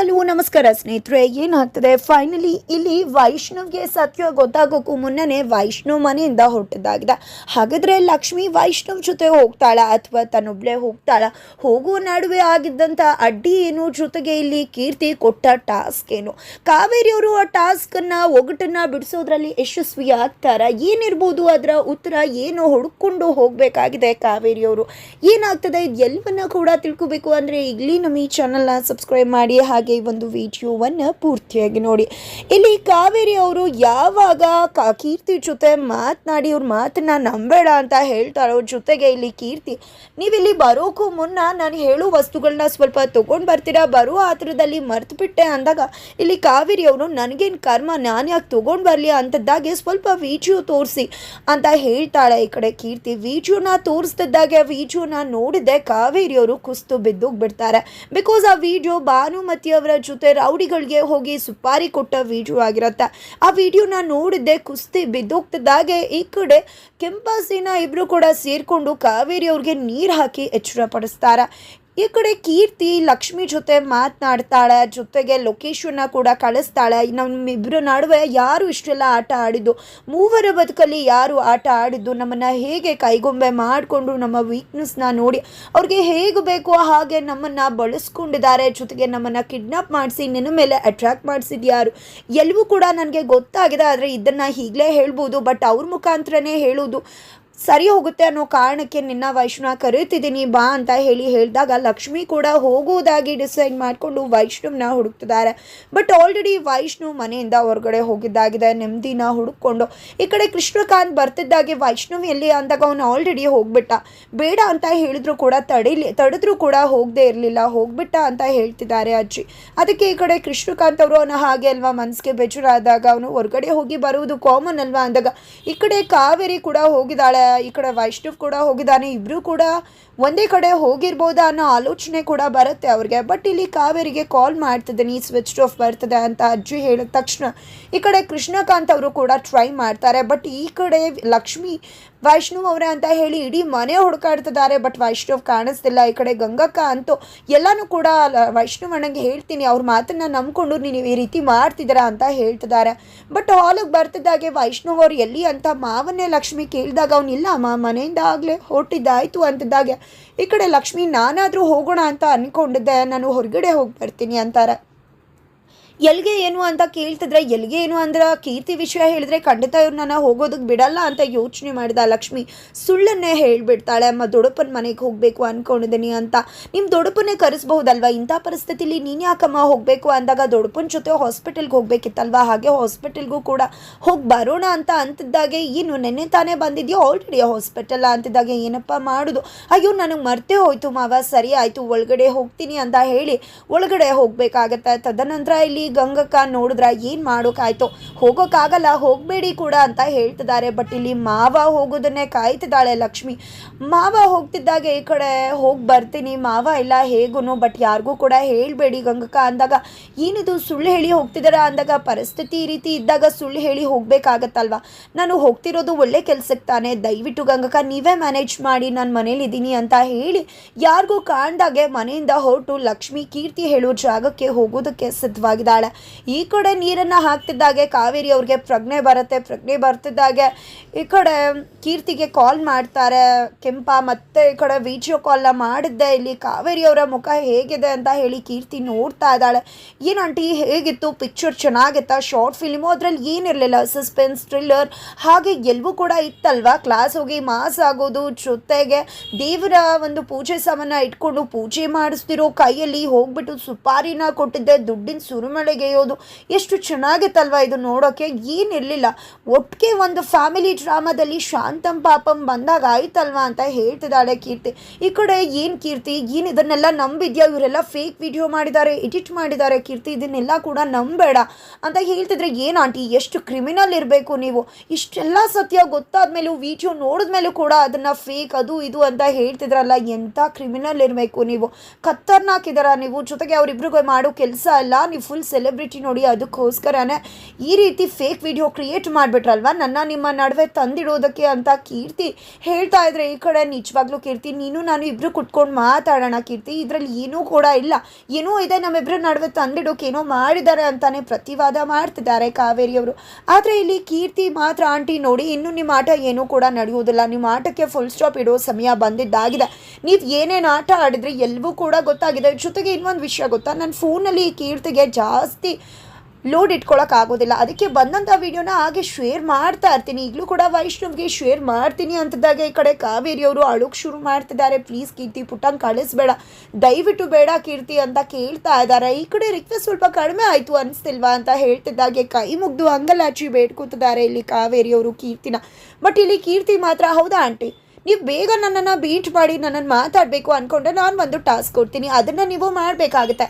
Hello ನಮಸ್ಕಾರ. ಸ್ನೇಹಿತರೆ, ಏನಾಗ್ತದೆ? ಫೈನಲಿ ಇಲ್ಲಿ ವೈಷ್ಣವ್ಗೆ ಸತ್ಯ ಗೊತ್ತಾಗೋಕ್ಕೂ ಮುನ್ನನೇ ವೈಷ್ಣವ್ ಮನೆಯಿಂದ ಹೊರಟದ್ದಾಗಿದೆ. ಹಾಗಾದ್ರೆ ಲಕ್ಷ್ಮಿ ವೈಷ್ಣವ್ ಜೊತೆ ಹೋಗ್ತಾಳ ಅಥವಾ ತನ್ನೊಬ್ಳೆ ಹೋಗ್ತಾಳ? ಹೋಗುವ ನಡುವೆ ಆಗಿದ್ದಂಥ ಅಡ್ಡಿ ಏನು? ಜೊತೆಗೆ ಇಲ್ಲಿ ಕೀರ್ತಿ ಕೊಟ್ಟ ಟಾಸ್ಕ್ ಏನು? ಕಾವೇರಿಯವರು ಆ ಟಾಸ್ಕನ್ನ ಒಗಟನ್ನ ಬಿಡಿಸೋದ್ರಲ್ಲಿ ಯಶಸ್ವಿ ಆಗ್ತಾರ ಏನಿರ್ಬೋದು ಅದರ ಉತ್ತರ ಏನು ಹುಡುಕೊಂಡು ಹೋಗಬೇಕಾಗಿದೆ ಕಾವೇರಿಯವರು ಏನಾಗ್ತದೆ? ಇದು ಎಲ್ಲವನ್ನ ಕೂಡ ತಿಳ್ಕೊಬೇಕು ಅಂದರೆ ಇಲ್ಲಿ ನಮ್ಮ ಈ ಚಾನಲ್ನ ಸಬ್ಸ್ಕ್ರೈಬ್ ಮಾಡಿ ಹಾಗೆ ಈ ಒಂದು ವಿಡಿಯೋವನ್ನು ಪೂರ್ತಿಯಾಗಿ ನೋಡಿ. ಇಲ್ಲಿ ಕಾವೇರಿ ಅವರು ಯಾವಾಗ ಕ ಕೀರ್ತಿ ಜೊತೆ ಮಾತನಾಡಿ, ಅವ್ರ ಮಾತನ್ನ ನಂಬೇಡ ಅಂತ ಹೇಳ್ತಾರೋ ಜೊತೆಗೆ ಇಲ್ಲಿ ಕೀರ್ತಿ, ನೀವಿಲ್ಲಿ ಬರೋಕ್ಕೂ ಮುನ್ನ ನಾನು ಹೇಳೋ ವಸ್ತುಗಳನ್ನ ಸ್ವಲ್ಪ ತೊಗೊಂಡು ಬರ್ತೀರಾ? ಬರೋ ಆತರದಲ್ಲಿ ಮರ್ತು ಬಿಟ್ಟೆ ಅಂದಾಗ ಇಲ್ಲಿ ಕಾವೇರಿ ಅವರು, ನನಗೇನು ಕರ್ಮ ನಾನು ಯಾಕೆ ತೊಗೊಂಡು ಬರಲಿ ಅಂತದ್ದಾಗೆ ಸ್ವಲ್ಪ ವಿಡಿಯೋ ತೋರಿಸಿ ಅಂತ ಹೇಳ್ತಾಳೆ ಈ ಕಡೆ ಕೀರ್ತಿ. ವಿಡಿಯೋನ ತೋರಿಸ್ತಿದ್ದಾಗೆ ವಿಡಿಯೋನ ನೋಡಿದೆ ಕಾವೇರಿಯವರು ಕುಸ್ತು ಬಿದ್ದೋಗ್ಬಿಡ್ತಾರೆ. ಬಿಕಾಸ್ ಆ ವಿಡಿಯೋ ಭಾನುಮತಿ ಅವರ ಜೊತೆ ರೌಡಿಗಳಿಗೆ ಹೋಗಿ ಸುಪಾರಿ ಕೊಟ್ಟ ವಿಡಿಯೋ ಆಗಿರುತ್ತೆ. ಆ ವಿಡಿಯೋನ ನೋಡಿದ್ದೆ ಕುಸ್ತಿ ಬಿದ್ದೋಗ್ತಿದ್ದಾಗೆ ಈ ಕಡೆ ಕೆಂಪಾಸಿನ ಇಬ್ಬರು ಕೂಡ ಸೇರಿಕೊಂಡು ಕಾವೇರಿ ಅವ್ರಿಗೆ ನೀರು ಹಾಕಿ ಎಚ್ಚರ ಪಡಿಸ್ತಾರೆ. ಈ ಕಡೆ ಕೀರ್ತಿ, ಲಕ್ಷ್ಮಿ ಜೊತೆ ಮಾತನಾಡ್ತಾಳೆ, ಜೊತೆಗೆ ಲೊಕೇಶನ್ನ ಕೂಡ ಕಳಿಸ್ತಾಳೆ. ನಮ್ಮಿಬ್ಬರ ನಡುವೆ ಯಾರು ಇಷ್ಟೆಲ್ಲ ಆಟ ಆಡಿದ್ದು? ಮೂವರ ಬದುಕಲ್ಲಿ ಯಾರು ಆಟ ಆಡಿದ್ದು? ನಮ್ಮನ್ನು ಹೇಗೆ ಕೈಗೊಂಬೆ ಮಾಡಿಕೊಂಡು ನಮ್ಮ ವೀಕ್ನೆಸ್ನ ನೋಡಿ ಅವ್ರಿಗೆ ಹೇಗೆ ಬೇಕೋ ಹಾಗೆ ನಮ್ಮನ್ನು ಬಳಸ್ಕೊಂಡಿದ್ದಾರೆ. ಜೊತೆಗೆ ನಮ್ಮನ್ನು ಕಿಡ್ನಾಪ್ ಮಾಡಿಸಿ, ನಿನ್ನ ಮೇಲೆ ಅಟ್ರ್ಯಾಕ್ಟ್ ಮಾಡಿಸಿದ್ಯಾರು ಎಲ್ಲವೂ ಕೂಡ ನನಗೆ ಗೊತ್ತಾಗಿದೆ. ಆದರೆ ಇದನ್ನು ಈಗಲೇ ಹೇಳ್ಬೋದು ಬಟ್ ಅವ್ರ ಮುಖಾಂತರನೇ ಹೇಳೋದು. ಸರಿ ಹೋಗುತ್ತೆ ಅನ್ನೋ ಕಾರಣಕ್ಕೆ ನಿನ್ನ ವೈಷ್ಣವ ಕರೀತಿದ್ದೀನಿ, ಬಾ ಅಂತ ಹೇಳಿ ಹೇಳಿದಾಗ ಲಕ್ಷ್ಮಿ ಕೂಡ ಹೋಗುವುದಾಗಿ ಡಿಸೈಡ್ ಮಾಡಿಕೊಂಡು ವೈಷ್ಣವ್ನ ಹುಡುಕ್ತಿದ್ದಾರೆ. ಬಟ್ ಆಲ್ರೆಡಿ ವೈಷ್ಣವ್ ಮನೆಯಿಂದ ಹೊರಗಡೆ ಹೋಗಿದ್ದಾಗಿದೆ, ನೆಮ್ಮದಿನ ಹುಡುಕೊಂಡು ಈ ಕಡೆ ಕೃಷ್ಣಕಾಂತ್ ಬರ್ತಿದ್ದಾಗೆ ವೈಷ್ಣವ್ ಎಲ್ಲಿ ಅಂದಾಗ ಅವನು ಆಲ್ರೆಡಿ ಹೋಗ್ಬಿಟ್ಟ. ಬೇಡ ಅಂತ ಹೇಳಿದ್ರು ಕೂಡ ತಡಿಲಿ, ತಡೆದ್ರು ಕೂಡ ಹೋಗದೆ ಇರಲಿಲ್ಲ, ಹೋಗ್ಬಿಟ್ಟ ಅಂತ ಹೇಳ್ತಿದ್ದಾರೆ ಅಜ್ಜಿ. ಅದಕ್ಕೆ ಈ ಕಡೆ ಕೃಷ್ಣಕಾಂತ್ ಅವರು ಅವನ ಹಾಗೆ ಅಲ್ವಾ ಮನಸ್ಸಿಗೆ ಬೇಜಾರಾದಾಗ ಅವನು ಹೊರಗಡೆ ಹೋಗಿ ಬರುವುದು ಕಾಮನ್ ಅಲ್ವಾ ಅಂದಾಗ, ಈ ಕಡೆ ಕಾವೇರಿ ಕೂಡ ಹೋಗಿದ್ದಾಳೆ. ಈ ಕಡೆ ವೈಷ್ಣವ್ ಕೂಡ ಹೋಗಿದ್ದಾನೆ ಇಬ್ರು ಕೂಡ ಒಂದೇ ಕಡೆ ಹೋಗಿರ್ಬೋದಾ ಅನ್ನೋ ಆಲೋಚನೆ ಕೂಡ ಬರುತ್ತೆ ಅವ್ರಿಗೆ. ಬಟ್ ಇಲ್ಲಿ ಕಾವೇರಿಗೆ ಕಾಲ್ ಮಾಡ್ತಿದ್ದೀನಿ ಸ್ವಿಚ್ ಆಫ್ ಬರ್ತದೆ ಅಂತ ಅಜ್ಜಿ ಹೇಳಿದ ತಕ್ಷಣ. ಈ ಕಡೆ ಕೃಷ್ಣಕಾಂತ್ ಅವರು ಕೂಡ ಟ್ರೈ ಮಾಡ್ತಾರೆ. ಬಟ್ ಈ ಕಡೆ ಲಕ್ಷ್ಮಿ, ವೈಷ್ಣವ್ ಅವರೇ ಅಂತ ಹೇಳಿ ಇಡೀ ಮನೆ ಹುಡುಕಾಡ್ತಿದ್ದಾರೆ. ಬಟ್ ವೈಷ್ಣವ್ ಕಾಣಿಸ್ತಿಲ್ಲ. ಈ ಕಡೆ ಗಂಗಕ್ಕ ಅಂತೂ ಎಲ್ಲನೂ ಕೂಡ ವೈಷ್ಣವ್ ಅಣ್ಣಂಗೆ ಹೇಳ್ತೀನಿ, ಅವ್ರ ಮಾತನ್ನ ನಂಬ್ಕೊಂಡು ನೀವು ಈ ರೀತಿ ಮಾಡ್ತಿದ್ದೀರಾ ಅಂತ ಹೇಳ್ತಿದ್ದಾರೆ. ಬಟ್ ಹಾಲಿಗೆ ಬರ್ತಿದ್ದಾಗೆ ವೈಷ್ಣವ್ ಅವ್ರು ಎಲ್ಲಿ ಅಂತ ಮಾವನ್ನೇ ಲಕ್ಷ್ಮಿ ಕೇಳಿದಾಗ ಅವ್ನಿಲ್ಲ ಅಮ್ಮ ಮನೆಯಿಂದ ಆಗಲೇ ಹೊರಟಿದ್ದಾಯ್ತು ಅಂತಿದ್ದಾಗೆ. ಈ ಕಡೆ ಲಕ್ಷ್ಮಿ ನಾನಾದರೂ ಹೋಗೋಣ ಅಂತ ಅಂದ್ಕೊಂಡಿದ್ದೆ ನಾನು ಹೊರಗಡೆ ಹೋಗಿ ಬರ್ತೀನಿ ಅಂತಾರೆ. ಎಲ್ಲಿಗೆ ಏನು ಅಂತ ಕೇಳ್ತಿದ್ರೆ ಎಲ್ಲಿಗೆ ಏನು ಅಂದ್ರೆ ಕೀರ್ತಿ ವಿಷಯ ಹೇಳಿದ್ರೆ ಖಂಡಿತ ಇವ್ರು ನನ್ನ ಹೋಗೋದಕ್ಕೆ ಬಿಡಲ್ಲ ಅಂತ ಯೋಚನೆ ಮಾಡಿದ ಲಕ್ಷ್ಮಿ ಸುಳ್ಳನ್ನೇ ಹೇಳ್ಬಿಡ್ತಾಳೆ. ಅಮ್ಮ ದೊಡ್ಡಪ್ಪನ ಮನೆಗೆ ಹೋಗಬೇಕು ಅನ್ಕೊಂಡಿದ್ದೀನಿ ಅಂತ. ನಿಮ್ಮ ದೊಡಪ್ಪನೇ ಕರೆಸ್ಬಹುದಲ್ವಾ? ಇಂಥ ಪರಿಸ್ಥಿತಿಲಿ ನೀನು ಯಾಕಮ್ಮ ಹೋಗಬೇಕು ಅಂದಾಗ ದೊಡಪ್ಪನ ಜೊತೆ ಹಾಸ್ಪಿಟಲ್ಗೆ ಹೋಗ್ಬೇಕಿತ್ತಲ್ವಾ? ಹಾಗೆ ಹಾಸ್ಪಿಟಲ್ಗೂ ಕೂಡ ಹೋಗಿ ಬರೋಣ ಅಂತ ಅಂತಿದ್ದಾಗೆ ಏನು ನೆನ್ನೆ ತಾನೇ ಬಂದಿದ್ಯೋ? ಆಲ್ರೆಡಿ ಹಾಸ್ಪಿಟಲ್ ಅಂತಿದ್ದಾಗೆ ಏನಪ್ಪ ಮಾಡೋದು? ಅಯ್ಯೋ, ನನಗೆ ಮರ್ತೇ ಹೋಯ್ತು ಮಾವ. ಸರಿ ಆಯಿತು, ಒಳಗಡೆ ಹೋಗ್ತೀನಿ ಅಂತ ಹೇಳಿ ಒಳಗಡೆ ಹೋಗಬೇಕಾಗತ್ತೆ. ತದನಂತರ ಇಲ್ಲಿ ಗಂಗಕ್ಕ ನೋಡಿದ್ರ ಏನು ಮಾಡೋಕ್ಕಾಯ್ತು ಹೋಗೋಕ್ಕಾಗಲ್ಲ ಹೋಗಬೇಡಿ ಕೂಡ ಅಂತ ಹೇಳ್ತಿದ್ದಾರೆ. ಬಟ್ ಇಲ್ಲಿ ಮಾವ ಹೋಗೋದನ್ನೇ ಕಾಯ್ತಿದ್ದಾಳೆ ಲಕ್ಷ್ಮಿ. ಮಾವ ಹೋಗ್ತಿದ್ದಾಗ ಈ ಕಡೆ ಹೋಗಿ ಬರ್ತೀನಿ. ಮಾವ ಇಲ್ಲ ಹೇಗೂ ಬಟ್ ಯಾರಿಗೂ ಕೂಡ ಹೇಳಬೇಡಿ ಗಂಗಕ್ಕ ಅಂದಾಗ. ಏನಿದು? ಸುಳ್ಳು ಹೇಳಿ ಹೋಗ್ತಿದ್ದಾರ ಅಂದಾಗ, ಪರಿಸ್ಥಿತಿ ಈ ರೀತಿ ಇದ್ದಾಗ ಸುಳ್ಳು ಹೇಳಿ ಹೋಗಬೇಕಾಗತ್ತಲ್ವ? ನಾನು ಹೋಗ್ತಿರೋದು ಒಳ್ಳೆ ಕೆಲ್ಸಕ್ಕೆ ತಾನೆ. ದಯವಿಟ್ಟು ಗಂಗಕ್ಕ, ನೀವೇ ಮ್ಯಾನೇಜ್ ಮಾಡಿ, ನಾನು ಮನೇಲಿದ್ದೀನಿ ಅಂತ ಹೇಳಿ ಯಾರಿಗೂ ಕಾಣ್ದಾಗೆ ಮನೆಯಿಂದ ಹೊರಟು ಲಕ್ಷ್ಮಿ ಕೀರ್ತಿ ಹೇಳೋ ಜಾಗಕ್ಕೆ ಹೋಗೋದಕ್ಕೆ ಸಿದ್ಧವಾಗಿದ್ದಾಳೆ. ಈ ಕಡೆ ನೀರನ್ನು ಹಾಕ್ತಿದ್ದಾಗೆ ಕಾವೇರಿ ಅವ್ರಿಗೆ ಪ್ರಜ್ಞೆ ಬರುತ್ತೆ, ಪ್ರಜ್ಞೆ ಬರ್ತಿದ್ದಾಗೆ. ಈ ಕಡೆ ಕೀರ್ತಿಗೆ ಕಾಲ್ ಮಾಡ್ತಾರೆ ಕೆಂಪ, ಮತ್ತೆ ಈ ಕಡೆ ವಿಡಿಯೋ ಕಾಲ್ನ ಮಾಡಿದ್ದೆ ಇಲ್ಲಿ. ಕಾವೇರಿ ಅವರ ಮುಖ ಹೇಗಿದೆ ಅಂತ ಹೇಳಿ ಕೀರ್ತಿ ನೋಡ್ತಾ ಇದ್ದಾಳೆ. ಏನು ಆಂಟಿ ಹೇಗಿತ್ತು? ಪಿಕ್ಚರ್ ಚೆನ್ನಾಗಿತ್ತಾ? ಶಾರ್ಟ್ ಫಿಲ್ಮು ಅದರಲ್ಲಿ ಏನಿರಲಿಲ್ಲ? ಸಸ್ಪೆನ್ಸ್ ಥ್ರಿಲ್ಲರ್ ಹಾಗೆ ಎಲ್ಲವೂ ಕೂಡ ಇತ್ತಲ್ವಾ? ಕ್ಲಾಸ್ ಹೋಗಿ ಮಾಸ್ ಆಗೋದು, ಜೊತೆಗೆ ದೇವರ ಒಂದು ಪೂಜೆ ಸಾಮಾನ ಇಟ್ಕೊಂಡು ಪೂಜೆ ಮಾಡಿಸ್ತಿರೋ ಕೈಯಲ್ಲಿ ಹೋಗ್ಬಿಟ್ಟು ಸುಪಾರಿನ ಕೊಟ್ಟಿದ್ದೆ. ದುಡ್ಡಿನ ಸುರುಮಳೆಗೆಯೋದು ಎಷ್ಟು ಚೆನ್ನಾಗಿತ್ತಲ್ವಾ ಇದು ನೋಡೋಕ್ಕೆ ಏನಿರಲಿಲ್ಲ ಒಟ್ಟಿಗೆ ಒಂದು ಫ್ಯಾಮಿಲಿ ಡ್ರಾಮಾದಲ್ಲಿ ಶಾಂತಂ ಪಾಪಂ ಬಂದಾಗ ಆಯ್ತಲ್ವಾ ಅಂತ ಹೇಳ್ತಿದ್ದಾಳೆ ಕೀರ್ತಿ. ಈ ಕಡೆ ಏನು ಕೀರ್ತಿ? ಏನು ಇದನ್ನೆಲ್ಲ ನಂಬಿದ್ಯಾ? ಇವರೆಲ್ಲ ಫೇಕ್ ವಿಡಿಯೋ ಮಾಡಿದ್ದಾರೆ ಎಡಿಟ್ ಮಾಡಿದ್ದಾರೆ ಕೀರ್ತಿ. ಇದನ್ನೆಲ್ಲ ಕೂಡ ನಂಬೇಡ ಅಂತ ಹೇಳ್ತಿದ್ರೆ ಏನು ಆಂಟಿ? ಎಷ್ಟು ಕ್ರಿಮಿನಲ್ ಇರಬೇಕು ನೀವು? ಇಷ್ಟೆಲ್ಲ ಸತ್ಯ ಗೊತ್ತಾದ ಮೇಲೂ ವಿಡಿಯೋ ನೋಡಿದ್ಮೇಲೂ ಕೂಡ ಅದನ್ನು ಫೇಕ್ ಅದು ಇದು ಅಂತ ಹೇಳ್ತಿದ್ರಲ್ಲ ಎಂಥ ಕ್ರಿಮಿನಲ್ ಇರಬೇಕು ನೀವು? ಕತ್ತರ್ನಾಕಿದಾರ ನೀವು? ಜೊತೆಗೆ ಅವರಿಬ್ರಿಗೂ ಮಾಡೋ ಕೆಲಸ ಅಲ್ಲ, ನೀವು ಫುಲ್ ಸೆಲೆಬ್ರಿಟಿ ನೋಡಿ ಅದಕ್ಕೋಸ್ಕರನೇ ಈ ರೀತಿ ಫೇಕ್ ವಿಡಿಯೋ ಕ್ರಿಯೇಟ್ ಮಾಡಿಬಿಟ್ರಲ್ವ? ನನ್ನ ನಿಮ್ಮ ನಡುವೆ ತಂದಿಡೋದಕ್ಕೆ ಅಂತ ಕೀರ್ತಿ ಹೇಳ್ತಾ ಇದ್ರೆ ಈ ಕಡೆ ನಿಜವಾಗ್ಲೂ ಕೀರ್ತಿ, ನೀನು ನಾನು ಇಬ್ಬರು ಕುಟ್ಕೊಂಡು ಮಾತಾಡೋಣ ಕೀರ್ತಿ, ಇದರಲ್ಲಿ ಏನೂ ಕೂಡ ಇಲ್ಲ. ಏನೂ ಇದೆ ನಮ್ಮಿಬ್ಬರ ನಡುವೆ ತಂದಿಡೋಕೆ ಏನೋ ಮಾಡಿದ್ದಾರೆ ಅಂತಾನೆ ಪ್ರತಿವಾದ ಮಾಡ್ತಿದ್ದಾರೆ ಕಾವೇರಿಯವರು. ಆದರೆ ಇಲ್ಲಿ ಕೀರ್ತಿ ಮಾತ್ರ ಆಂಟಿ ನೋಡಿ ಇನ್ನು ನಿಮ್ಮ ಆಟ ಏನೂ ಕೂಡ ನಡೆಯುವುದಿಲ್ಲ. ನಿಮ್ಮ ಆಟಕ್ಕೆ ಫುಲ್ ಸ್ಟಾಪ್ ಇಡೋ ಸಮಯ ಬಂದಿದ್ದಾಗಿದೆ. ನೀವು ಏನೇನು ಆಟ ಆಡಿದ್ರೆ ಎಲ್ಲವೂ ಕೂಡ ಗೊತ್ತಾಗಿದೆ. ಜೊತೆಗೆ ಇನ್ನೊಂದು ವಿಷಯ ಗೊತ್ತಾ? ನನ್ನ ಫೋನಲ್ಲಿ ಕೀರ್ತಿಗೆ ಜಾಸ್ತಿ ಲೋಡ್ ಇಟ್ಕೊಳಕ್ಕಾಗೋದಿಲ್ಲ ಅದಕ್ಕೆ ಬಂದಂಥ ವಿಡಿಯೋನ ಹಾಗೆ ಶೇರ್ ಮಾಡ್ತಾ ಇರ್ತೀನಿ. ಈಗಲೂ ಕೂಡ ವೈಷ್ಣವ್ಗೆ ಶೇರ್ ಮಾಡ್ತೀನಿ ಅಂತದಾಗ ಈ ಕಡೆ ಕಾವೇರಿಯವರು ಅಳುಕ್ ಶುರು ಮಾಡ್ತಿದ್ದಾರೆ. ಪ್ಲೀಸ್ ಕೀರ್ತಿ ಪುಟ್ಟಂಗೆ ಕಳಿಸ್ಬೇಡ. ದಯವಿಟ್ಟು ಬೇಡ ಕೀರ್ತಿ ಅಂತ ಕೇಳ್ತಾ ಇದ್ದಾರೆ. ಈ ಕಡೆ ರಿಕ್ವೆಸ್ಟ್ ಸ್ವಲ್ಪ ಕಡಿಮೆ ಆಯಿತು ಅನಿಸ್ತಿಲ್ವಾ ಅಂತ ಹೇಳ್ತಿದ್ದಾಗೆ ಕೈ ಮುಗ್ದು ಅಂಗಲಾಚಿ ಬೇಡ್ಕೊತಿದ್ದಾರೆ ಇಲ್ಲಿ ಕಾವೇರಿಯವರು ಕೀರ್ತಿನ. ಬಟ್ ಇಲ್ಲಿ ಕೀರ್ತಿ ಮಾತ್ರ, ಹೌದಾ ಆಂಟಿ? ನೀವು ಬೇಗ ನನ್ನನ್ನು ಬೀಟ್ ಮಾಡಿ ನನ್ನನ್ನು ಮಾತಾಡಬೇಕು ಅಂದ್ಕೊಂಡ್ರೆ ನಾನು ಒಂದು ಟಾಸ್ಕ್ ಕೊಡ್ತೀನಿ. ಅದನ್ನು ನೀವು ಮಾಡಬೇಕಾಗುತ್ತೆ.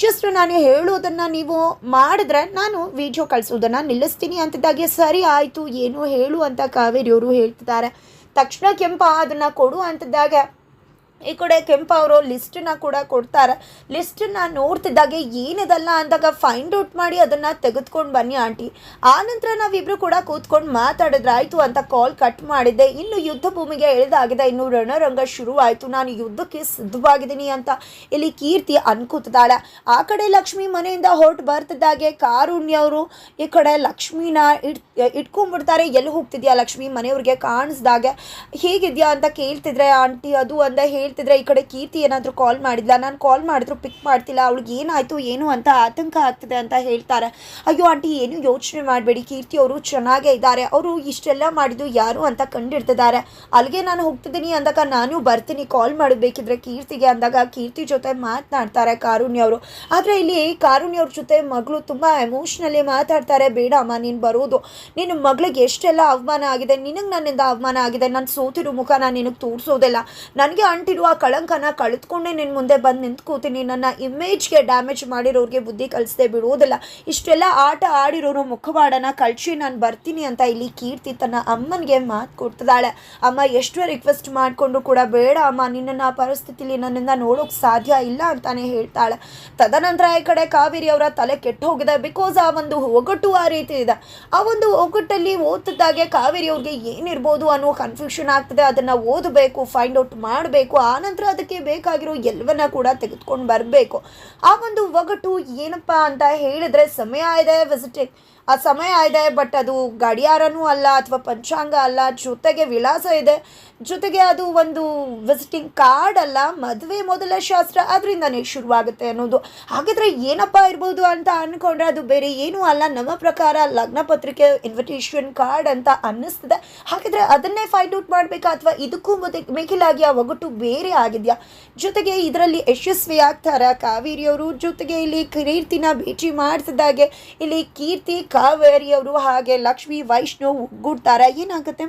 ಜಸ್ಟ್ ನಾನು ಹೇಳೋದನ್ನು ನೀವು ಮಾಡಿದ್ರೆ ನಾನು ವಿಡಿಯೋ ಕಳಿಸೋದನ್ನು ನಿಲ್ಲಿಸ್ತೀನಿ ಅಂತಿದ್ದಾಗೆ, ಸರಿ ಆಯಿತು, ಏನು ಹೇಳು ಅಂತ ಕಾವೇರಿಯವರು ಹೇಳ್ತಿದ್ದಾರೆ. ತಕ್ಷಣ ಕೆಂಪ ಅದನ್ನು ಕೊಡು ಅಂತಿದ್ದಾಗ ಈ ಕಡೆ ಕೆಂಪ ಅವರು ಲಿಸ್ಟನ್ನ ಕೂಡ ಕೊಡ್ತಾರೆ. ಲಿಸ್ಟನ್ನ ನೋಡ್ತಿದ್ದಾಗೆ ಏನಿದಲ್ಲ ಅಂದಾಗ ಫೈಂಡ್ ಔಟ್ ಮಾಡಿ ಅದನ್ನು ತೆಗೆದುಕೊಂಡು ಬನ್ನಿ ಆಂಟಿ. ಆನಂತರ ನಾವಿಬ್ಬರು ಕೂಡ ಕೂತ್ಕೊಂಡು ಮಾತಾಡಿದ್ರೆ ಆಯಿತು ಅಂತ ಕಾಲ್ ಕಟ್ ಮಾಡಿದ್ದೆ. ಇನ್ನು ಯುದ್ಧ ಭೂಮಿಗೆ ಎಳೆದಾಗಿದೆ. ಇನ್ನು ರಣರಂಗ ಶುರುವಾಯಿತು. ನಾನು ಯುದ್ಧಕ್ಕೆ ಸಿದ್ಧವಾಗಿದ್ದೀನಿ ಅಂತ ಇಲ್ಲಿ ಕೀರ್ತಿ ಅನ್ಕೂತಿದ್ದಾಳೆ. ಆ ಕಡೆ ಲಕ್ಷ್ಮಿ ಮನೆಯಿಂದ ಹೊರಟು ಬರ್ತಿದ್ದಾಗೆ ಕಾರುಣ್ಯ ಅವರು. ಈ ಕಡೆ ಲಕ್ಷ್ಮಿನ ಇಟ್ ಇಟ್ಕೊಂಡ್ಬಿಡ್ತಾರೆ. ಎಲ್ಲಿ ಹೋಗ್ತಿದ್ಯಾ ಲಕ್ಷ್ಮಿ? ಮನೆಯವ್ರಿಗೆ ಕಾಣಿಸ್ದಾಗೆ. ಹೇಗಿದ್ಯಾ ಅಂತ ಕೇಳ್ತಿದ್ರೆ, ಆಂಟಿ, ಅದು ಅಂದ ಹೇಳ್ತಿದ್ರೆ ಈ ಕಡೆ ಕೀರ್ತಿ ಏನಾದರೂ ಕಾಲ್ ಮಾಡಿದ್ಲಾ? ನಾನು ಕಾಲ್ ಮಾಡಿದ್ರು ಪಿಕ್ ಮಾಡ್ತಿಲ್ಲ. ಅವಳಿಗೆ ಏನಾಯಿತು, ಏನು ಅಂತ ಆತಂಕ ಆಗ್ತಿದೆ ಅಂತ ಹೇಳ್ತಾರೆ. ಅಯ್ಯೋ ಆಂಟಿ, ಏನು ಯೋಚನೆ ಮಾಡಬೇಡಿ. ಕೀರ್ತಿ ಅವರು ಚೆನ್ನಾಗೇ ಇದ್ದಾರೆ. ಅವರು ಇಷ್ಟೆಲ್ಲ ಮಾಡಿದ್ದು ಯಾರು ಅಂತ ಕಂಡಿಡ್ತಿದ್ದಾರೆ. ಅಲ್ಲಿಗೆ ನಾನು ಹೋಗ್ತಿದ್ದೀನಿ ಅಂದಾಗ ನಾನು ಬರ್ತೀನಿ. ಕಾಲ್ ಮಾಡಬೇಕಿದ್ರೆ ಕೀರ್ತಿಗೆ ಅಂದಾಗ ಕೀರ್ತಿ ಜೊತೆ ಮಾತನಾಡ್ತಾರೆ ಕಾರುಣ್ಯ ಅವರು. ಆದರೆ ಇಲ್ಲಿ ಕಾರುಣ್ಯ ಅವ್ರ ಜೊತೆ ಮಗಳು ತುಂಬ ಎಮೋಷ್ನಲಿ ಮಾತಾಡ್ತಾರೆ. ಬೇಡ ಅಮ್ಮ ನೀನು ಬರೋದು. ನಿನ್ನ ಮಗಳಿಗೆ ಎಷ್ಟೆಲ್ಲ ಅವಮಾನ ಆಗಿದೆ? ನಿನಗೆ ನನ್ನಿಂದ ಅವಮಾನ ಆಗಿದೆ? ನಾನು ಸೋತಿರೋ ಮುಖ ನಾನು ನಿನಗೆ ತೋರಿಸೋದಿಲ್ಲ. ನನಗೆ ಅಂಟಿರುವ ಕಳಂಕನ ಕಳೆದುಕೊಂಡೇ ನಿನ್ನ ಮುಂದೆ ಬಂದು ನಿಂತ್ಕೋತೀನಿ. ನನ್ನ ಇಮೇಜ್ಗೆ ಡ್ಯಾಮೇಜ್ ಮಾಡಿರೋರಿಗೆ ಬುದ್ಧಿ ಕಲಿಸದೆ ಬಿಡುವುದಿಲ್ಲ ಇಷ್ಟೆಲ್ಲ ಆಟ ಆಡಿರೋರು ಮುಖವಾಡನ ಕಳಿಸಿ ನಾನು ಬರ್ತೀನಿ ಅಂತ ಇಲ್ಲಿ ಕೀರ್ತಿ ತನ್ನ ಅಮ್ಮನಿಗೆ ಮಾತು ಕೊಡ್ತಿದ್ದಾಳೆ. ಅಮ್ಮ ಎಷ್ಟೋ ರಿಕ್ವೆಸ್ಟ್ ಮಾಡಿಕೊಂಡು ಕೂಡ ಬೇಡ ಅಮ್ಮ. ನಿನ್ನನ್ನು ಆ ಪರಿಸ್ಥಿತಿಲಿ ನನ್ನಿಂದ ನೋಡೋಕೆ ಸಾಧ್ಯ ಇಲ್ಲ ಅಂತಾನೆ ಹೇಳ್ತಾಳೆ. ತದನಂತರ ಈ ಕಡೆ ಕಾವೇರಿ ಅವರ ತಲೆ ಕೆಟ್ಟು ಹೋಗಿದೆ. ಬಿಕಾಸ್ ಆ ಒಂದು ಒಗಟು ಆ ರೀತಿ ಇದೆ. ಆ ಒಂದು ಒಗಟ್ಟಲ್ಲಿ ಓದಿದಾಗೆ ಕಾವೇರಿ ಅವ್ರಿಗೆ ಏನಿರ್ಬೋದು ಅನ್ನೋ ಕನ್ಫ್ಯೂಷನ್ ಆಗ್ತದೆ. ಅದನ್ನು ಓದಬೇಕು ಫೈಂಡ್ ಔಟ್ ಮಾಡಬೇಕು. ಆನಂತರ ಅದಕ್ಕೆ ಬೇಕಾಗಿರೋ ಎಲ್ಲವನ್ನ ಕೂಡ ತೆಗೆದುಕೊಂಡು ಬರಬೇಕು. ಆ ಒಂದು ಒಗಟು ಏನಪ್ಪ ಅಂತ ಹೇಳಿದ್ರೆ ಸಮಯ ಇದೆ ವಿಸಿಟಿಂಗ್ ಆ ಸಮಯ ಇದೆ ಬಟ್ ಅದು ಗಡಿಯಾರನೂ ಅಲ್ಲ ಅಥವಾ ಪಂಚಾಂಗ ಅಲ್ಲ, ಜೊತೆಗೆ ವಿಳಾಸ ಇದೆ. ಜೊತೆಗೆ ಅದು ಒಂದು ವಿಸಿಟಿಂಗ್ ಕಾರ್ಡ್ ಅಲ್ಲ, ಮದುವೆ ಮೊದಲ ಶಾಸ್ತ್ರ ಅದರಿಂದನೇ ಶುರುವಾಗುತ್ತೆ ಅನ್ನೋದು. ಹಾಗಿದ್ರೆ ಏನಪ್ಪ ಇರ್ಬೋದು ಅಂತ ಅನ್ಕೊಂಡ್ರೆ ಅದು ಬೇರೆ ಏನೂ ಅಲ್ಲ. ನಮ್ಮ ಪ್ರಕಾರ ಲಗ್ನ ಪತ್ರಿಕೆ ಇನ್ವಿಟೇಷನ್ ಕಾರ್ಡ್ ಅಂತ ಅನ್ನಿಸ್ತದೆ. ಹಾಗಿದ್ರೆ ಅದನ್ನೇ ಫೈಂಡ್ ಔಟ್ ಮಾಡಬೇಕಾ ಅಥವಾ ಇದಕ್ಕೂ ಮಿಗಿಲಾಗಿ ಆ ಒಗಟು ಬೇರೆ ಆಗಿದೆಯಾ? ಜೊತೆಗೆ ಇದರಲ್ಲಿ ಯಶಸ್ವಿ ಆಗ್ತಾರ? ಕಾವೇರಿಯವರು ಜೊತೆಗೆ ಇಲ್ಲಿ ಕೀರ್ತಿನ ಭೇಟಿ ಮಾಡ್ತಿದ್ದಾಗೆ. ಇಲ್ಲಿ ಕೀರ್ತಿ ಕಾವೇರಿಯವರು ಹಾಗೆ ಲಕ್ಷ್ಮಿ ವೈಷ್ಣವ್ ಒಗ್ಗೂಡ್ತಾರೆ ಏನಾಗುತ್ತೆ